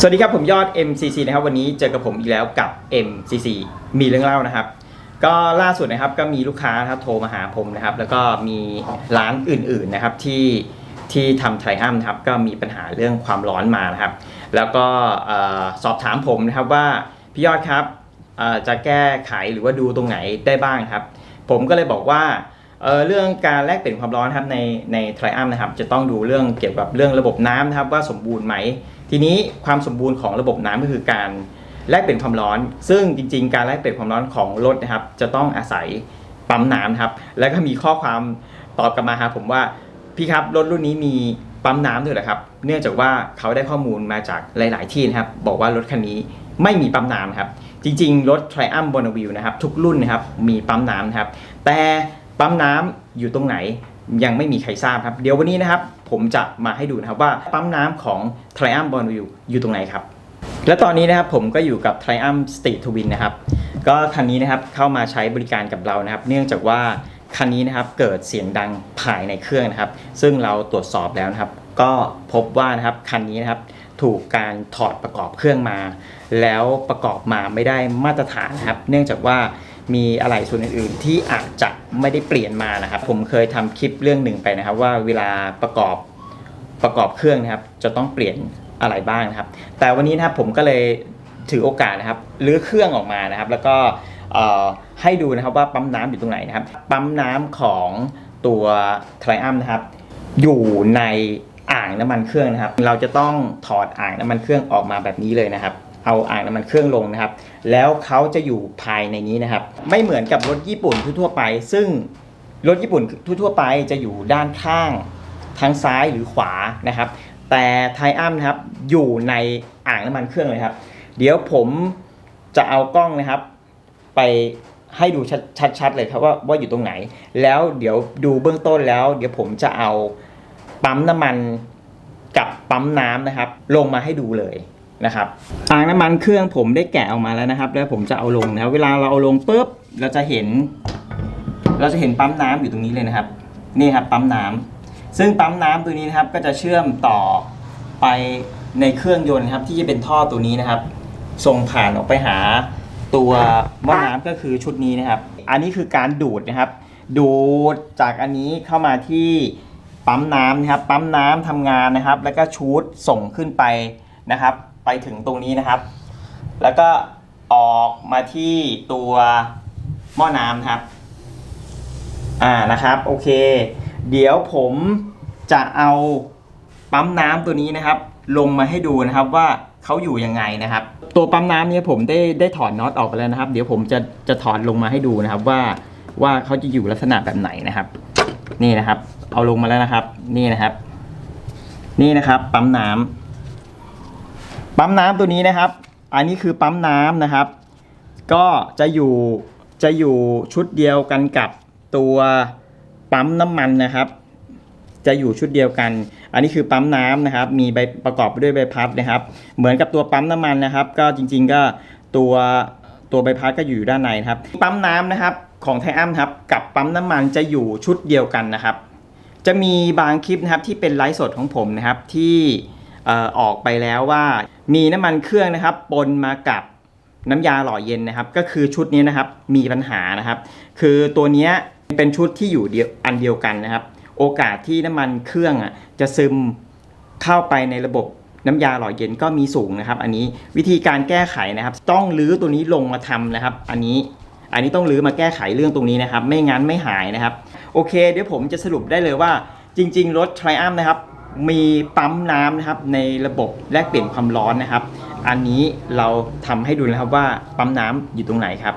สวัสดีครับ ผมยอด MCC นะครับ วันนี้เจอกับผมอีกแล้วกับ MCC มีเรื่องเล่านะครับ ก็ล่าสุดนะครับก็มีลูกค้าครับโทรมาหาผมนะครับ แล้วก็มีร้านอื่นๆนะครับที่ที่ทำไทรอัมนะครับก็มีปัญหาเรื่องความร้อนมานะครับ แล้วก็สอบถามผมนะครับว่าพี่ยอดครับจะแก้ไขหรือว่าดูตรงไหนได้บ้างครับ ผมก็เลยบอกว่า เอ่อเรื่องการแลกเปลี่ยนความร้อนครับในในไทรอัมนะครับจะต้องดูเรื่องเกี่ยวกับเรื่องระบบน้ำนะครับว่าสมบูรณ์ไหม ทีนี้ความสมบูรณ์ของระบบน้ำก็คือการแลกเปลี่ยนความร้อน ซึ่งจริง ๆ การแลกเปลี่ยนความร้อนของรถนะครับ จะต้องอาศัยปั๊มน้ำครับ แล้วก็มีข้อความตอบกลับมาครับผมว่าพี่ครับรถรุ่นนี้มีปั๊มน้ำด้วยเหรอครับ เนื่องจากว่าเขาได้ข้อมูลมาจากหลาย ๆ ที่นะครับ บอกว่ารถคันนี้ไม่มีปั๊มน้ำครับ จริง ๆ รถ Triumph Bonneville นะครับ ทุกรุ่นนะครับมีปั๊มน้ำนครับ แต่ ปั๊มน้ำอยู่ตรงไหนยังไม่มีใครทราบครับ เดี๋ยววันนี้นะครับ ผมจะมาให้ดูนะครับว่าปั๊มน้ำของ Triumph Bonneville อยู่ตรงไหนครับ และตอนนี้นะครับผมก็อยู่กับ Triumph Street Twin นะครับ ก็คันนี้นะครับเข้ามาใช้บริการกับเรานะครับ เนื่องจากว่าคันนี้นะครับเกิดเสียงดังภายในเครื่องนะครับ ซึ่งเราตรวจสอบแล้วนะครับ ก็พบว่านะครับคันนี้นะครับถูกการถอดประกอบเครื่องมา แล้วประกอบมาไม่ได้มาตรฐานนะครับ เนื่องจากว่ามีอะไรส่วนอื่น ๆ ที่อาจจะ ไม่ได้เปลี่ยนมานะครับ ผมเคยทำคลิปเรื่องหนึ่งไปนะครับ ว่าเวลาประกอบประกอบเครื่องนะครับ จะต้องเปลี่ยนอะไรบ้างนะครับ แต่วันนี้นะครับผมก็เลยถือโอกาสนะครับรื้อเครื่องออกมานะครับ แล้วก็ให้ดูนะครับว่าปั๊มน้ำอยู่ตรงไหนนะครับ ปั๊มน้ำของตัวไทรอัมนะครับ อยู่ในอ่างน้ำมันเครื่องนะครับ เราจะต้องถอดอ่างน้ำมันเครื่องออกมาแบบนี้เลยนะครับ เอาอ่างน้ำมันเครื่องลงนะครับ แล้วเขาจะอยู่ภายในนี้นะครับ ไม่เหมือนกับรถญี่ปุ่นทั่วไป ซึ่งรถญี่ปุ่นทั่วไปจะอยู่ด้านข้างทางซ้ายหรือขวานะครับ แต่ไทอัมนะครับอยู่ในอ่างน้ำมันเครื่องเลยครับ เดี๋ยวผมจะเอากล้องนะครับ ไปให้ดูชัดชัดๆเลยครับว่าว่าอยู่ตรงไหน แล้วเดี๋ยวดูเบื้องต้นแล้ว เดี๋ยวผมจะเอาปั๊มน้ำมันกับปั๊มน้ำนะครับ ลงมาให้ดูเลย นะครับอ่างน้ำมันเครื่องผมได้แกะออกมาแล้วนะครับ แล้วผมจะเอาลงนะครับ เวลาเราเอาลงปุ๊บเราจะเห็น เราจะเห็นปั๊มน้ำอยู่ตรงนี้เลยนะครับ นี่ครับปั๊มน้ำซึ่งปั๊มน้ำตัวนี้นะครับ ก็จะเชื่อมต่อไปในเครื่องยนต์ครับ ที่จะเป็นท่อตัวนี้นะครับ ส่งผ่านออกไปหาตัวหม้อน้ำก็คือชุดนี้นะครับ อันนี้คือการดูดนะครับ ดูดจากอันนี้เข้ามาที่ปั๊มน้ำนะครับ ปั๊มน้ำทำงานนะครับ แล้วก็ชูดส่งขึ้นไป นะครับ ไปถึงตรงนี้นะครับ แล้วก็ออกมาที่ตัวหม้อน้ำครับ อ่านะครับ โอเค เดี๋ยวผมจะเอาปั๊มน้ำตัวนี้นะครับ ลงมาให้ดูนะครับว่าเขาอยู่ยังไงนะครับ ตัวปั๊มน้ำเนี่ยผมได้ได้ถอดน็อตออกไปแล้วนะครับ เดี๋ยวผมจะจะถอดลงมาให้ดูนะครับว่าว่าเขาจะอยู่ลักษณะแบบไหนนะครับ นี่นะครับ เอาลงมาแล้วนะครับ นี่นะครับ นี่นะครับ ปั๊มน้ำ ปั๊มน้ำตัวนี้นะครับ อันนี้คือปั๊มน้ำนะครับ ก็จะอยู่จะอยู่ชุดเดียวกันกับตัวปั๊มน้ำมันนะครับ จะอยู่ชุดเดียวกัน อันนี้คือปั๊มน้ำนะครับ มีใบประกอบด้วยใบพัดนะครับ เหมือนกับตัวปั๊มน้ำมันนะครับ ก็จริง ๆก็ตัวตัวใบพัดก็อยู่ด้านในครับ ปั๊มน้ำนะครับของไทอัมครับกับปั๊มน้ำมันจะอยู่ชุดเดียวกันนะครับ จะมีบางคลิปนะครับที่เป็นไลฟ์สดของผมนะครับที่ ออกไปแล้วว่า มีน้ำมันเครื่องนะครับปนมากับน้ำยาหล่อเย็นนะครับ ก็คือชุดนี้นะครับมีปัญหานะครับ คือตัวนี้เป็นชุดที่อยู่เดียวอันเดียวกันนะครับ โอกาสที่น้ำมันเครื่องอะจะซึมเข้าไปในระบบน้ำยาหล่อเย็นก็มีสูงนะครับ อันนี้วิธีการแก้ไขนะครับ ต้องรื้อตัวนี้ลงมาทำนะครับ อันนี้อันนี้ต้องรื้อมาแก้ไขเรื่องตรงนี้นะครับ ไม่งั้นไม่หายนะครับ โอเค เดี๋ยวผมจะสรุปได้เลยว่าจริง ๆ รถ Triumph นะครับ มีปั๊มน้ำนะครับในระบบแลกเปลี่ยนความร้อนนะครับ อันนี้เราทำให้ดูนะครับว่าปั๊มน้ำอยู่ตรงไหนครับ